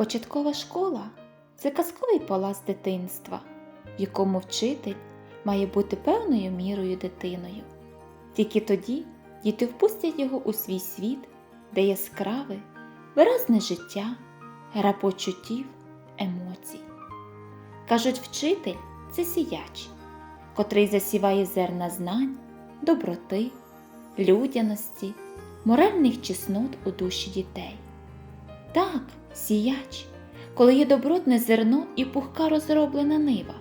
Початкова школа це казковий палац дитинства, в якому вчитель має бути певною мірою дитиною. Тільки тоді діти впустять його у свій світ, де яскраве, виразне життя, гра почуттів, емоцій. Кажуть, вчитель це сіяч, котрий засіває зерна знань, доброти, людяності, моральних чеснот у душі дітей. Так, сіяч, коли є добротне зерно і пухка розроблена нива.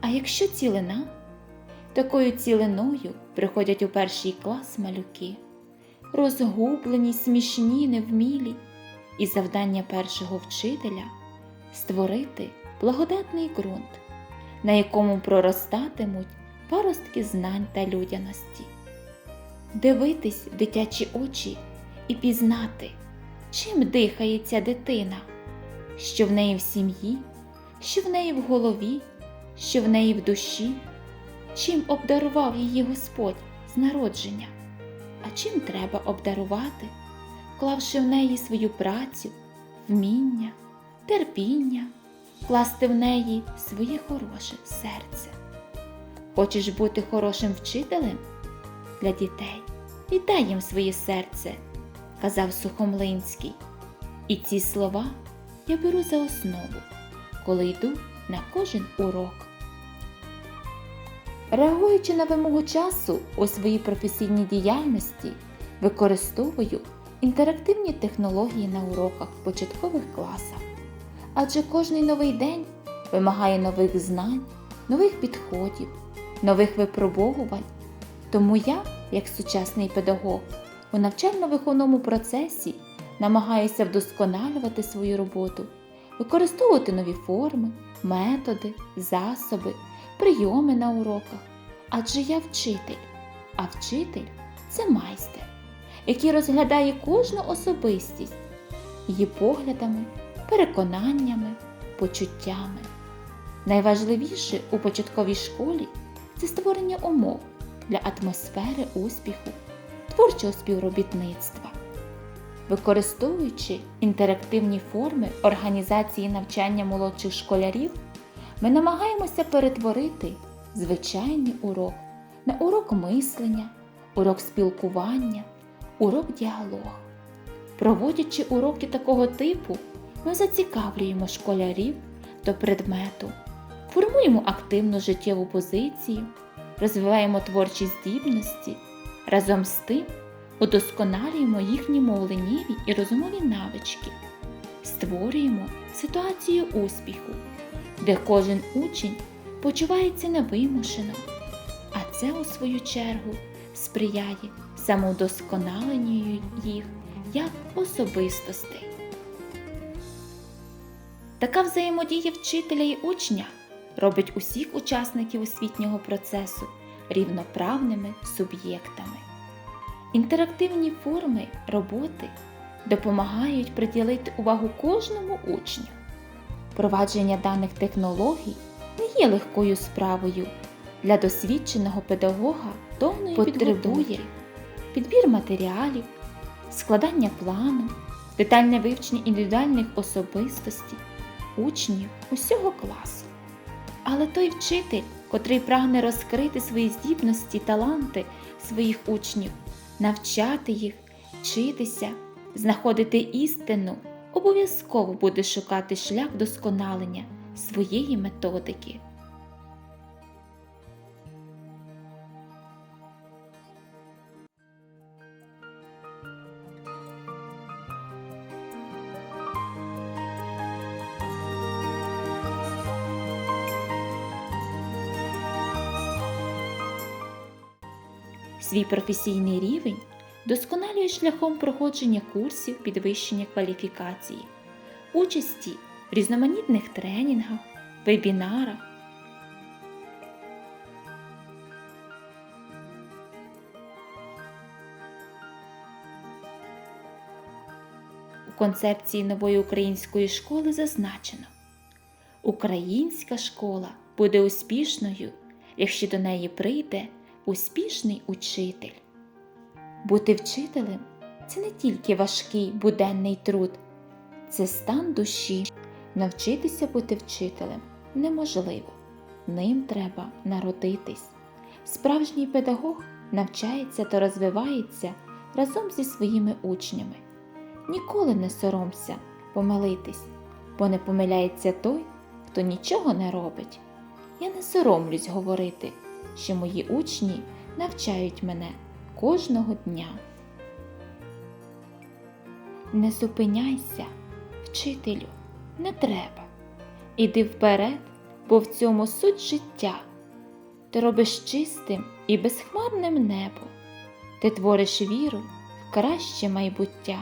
А якщо цілина, такою цілиною приходять у перший клас малюки, розгублені, смішні, невмілі, і завдання першого вчителя створити благодатний ґрунт, на якому проростатимуть паростки знань та людяності, дивитись в дитячі очі і пізнати, чим дихає ця дитина, що в неї в сім'ї, що в неї в голові, що в неї в душі, чим обдарував її Господь з народження, а чим треба обдарувати, вклавши в неї свою працю, вміння, терпіння, вкласти в неї своє хороше серце. Хочеш бути хорошим вчителем для дітей? Віддай їм своє серце, казав Сухомлинський. І ці слова я беру за основу, коли йду на кожен урок. Реагуючи на вимогу часу у своїй професійній діяльності, використовую інтерактивні технології на уроках в початкових класах. Адже кожний новий день вимагає нових знань, нових підходів, нових випробовувань. Тому я, як сучасний педагог, у навчально-виховному процесі намагаюся вдосконалювати свою роботу, використовувати нові форми, методи, засоби, прийоми на уроках. Адже я вчитель, а вчитель це майстер, який розглядає кожну особистість її поглядами, переконаннями, почуттями. Найважливіше у початковій школі це створення умов для атмосфери успіху, творчого співробітництва. Використовуючи інтерактивні форми організації навчання молодших школярів, ми намагаємося перетворити звичайний урок на урок мислення, урок спілкування, урок діалогу. Проводячи уроки такого типу, ми зацікавлюємо школярів до предмету, формуємо активну життєву позицію, розвиваємо творчі здібності, разом з тим удосконалюємо їхні мовленнєві і розумові навички, створюємо ситуацію успіху, де кожен учень почувається невимушено, а це, у свою чергу, сприяє самовдосконаленню їх як особистостей. Така взаємодія вчителя і учня робить усіх учасників освітнього процесу рівноправними суб'єктами. Інтерактивні форми роботи допомагають приділити увагу кожному учню. Провадження даних технологій не є легкою справою. Для досвідченого педагога повної потребує підбір матеріалів, складання плану, детальне вивчення індивідуальних особистостей, учнів усього класу. Але той вчитель, котрий прагне розкрити свої здібності, таланти своїх учнів, навчати їх, вчитися, знаходити істину, обов'язково буде шукати шлях досконалення своєї методики. Свій професійний рівень досконалює шляхом проходження курсів підвищення кваліфікації, участі в різноманітних тренінгах, вебінарах. У концепції нової української школи зазначено, Українська школа буде успішною, якщо до неї прийде успішний учитель. Бути вчителем це не тільки важкий буденний труд, це стан душі. Навчитися бути вчителем неможливо. Ним треба народитись. Справжній педагог навчається та розвивається разом зі своїми учнями. Ніколи не соромся помилитись, бо не помиляється той, хто нічого не робить. Я не соромлюсь говорити, що мої учні навчають мене кожного дня. Не зупиняйся, вчителю, не треба. Іди вперед, бо в цьому суть життя. Ти робиш чистим і безхмарним небо. Ти твориш віру в краще майбуття.